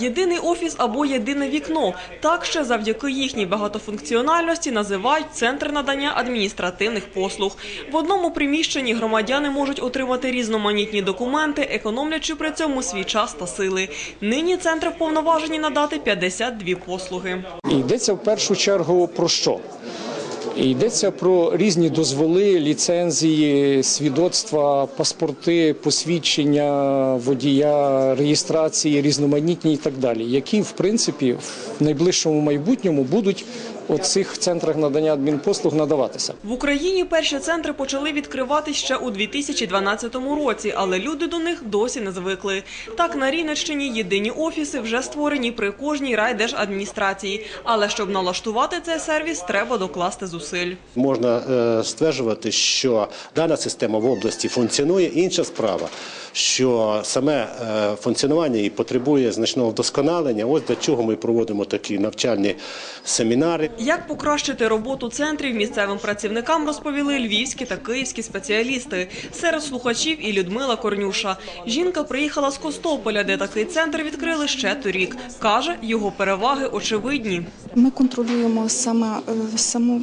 Єдиний офіс або єдине вікно. Так ще завдяки їхній багатофункціональності називають центр надання адміністративних послуг. В одному приміщенні громадяни можуть отримати різноманітні документи, економлячи при цьому свій час та сили. Нині центр вповноважені надати 52 послуги. Йдеться в першу чергу про що? Йдеться про різні дозволи, ліцензії, свідоцтва, паспорти, посвідчення водія, реєстрації, різноманітні і так далі, які в принципі в найближчому майбутньому будуть у цих центрах надання адмінпослуг надаватися. В Україні перші центри почали відкриватись ще у 2012 році, але люди до них досі не звикли. Так, на Рівненщині єдині офіси вже створені при кожній райдержадміністрації. Але щоб налаштувати цей сервіс, треба докласти зусиль. Можна е, стверджувати, що дана система в області функціонує. Інша справа, що саме е, функціонування і потребує значного вдосконалення. Ось для чого ми проводимо такі навчальні семінари. Як покращити роботу центрів місцевим працівникам розповіли львівські та київські спеціалісти. Серед слухачів і Людмила Корнюша. Жінка приїхала з Костополя, де такий центр відкрили ще торік. Каже, його переваги очевидні. Ми контролюємо саме е, саму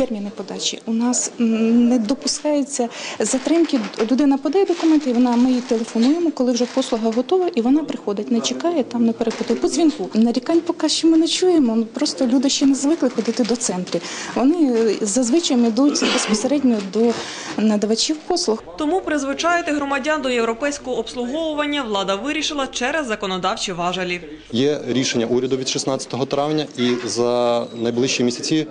терміни подачі. У нас не допускається затримки. Людина подає документи, і вона ми їй телефонуємо, коли вже послуга готова, і вона приходить, не чекає, там не перепитує по дзвінку. Нарікань поки що ми не чуємо. ну, Просто люди ще не звикли ходити до центрів. Вони е, зазвичай йдуть безпосередньо до надавачів послуг. Тому призвичаїти громадян до європейського обслуговування влада вирішила через законодавчі важелі. Є рішення уряду від 16 травня, і за найближчі місяці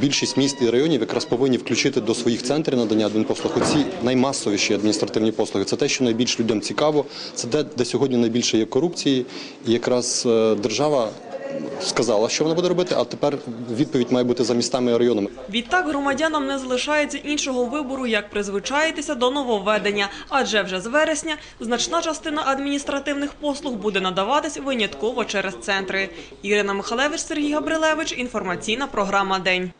більшість міст районів якраз повинні включити до своїх центрів надання адмінпослуг ці наймасовіші адміністративні послуги. Це те, що найбільш людям цікаво, це де, де сьогодні найбільше є корупції, і якраз е, держава. Сказала, що вона буде робити, а тепер відповідь має бути за містами і районами. Відтак громадянам не залишається іншого вибору, як призвичаїтися до нововведення, адже вже з вересня значна частина адміністративних послуг буде надаватись винятково через центри. Ірина Михалевич, Сергій Габрилевич. Інформаційна програма День.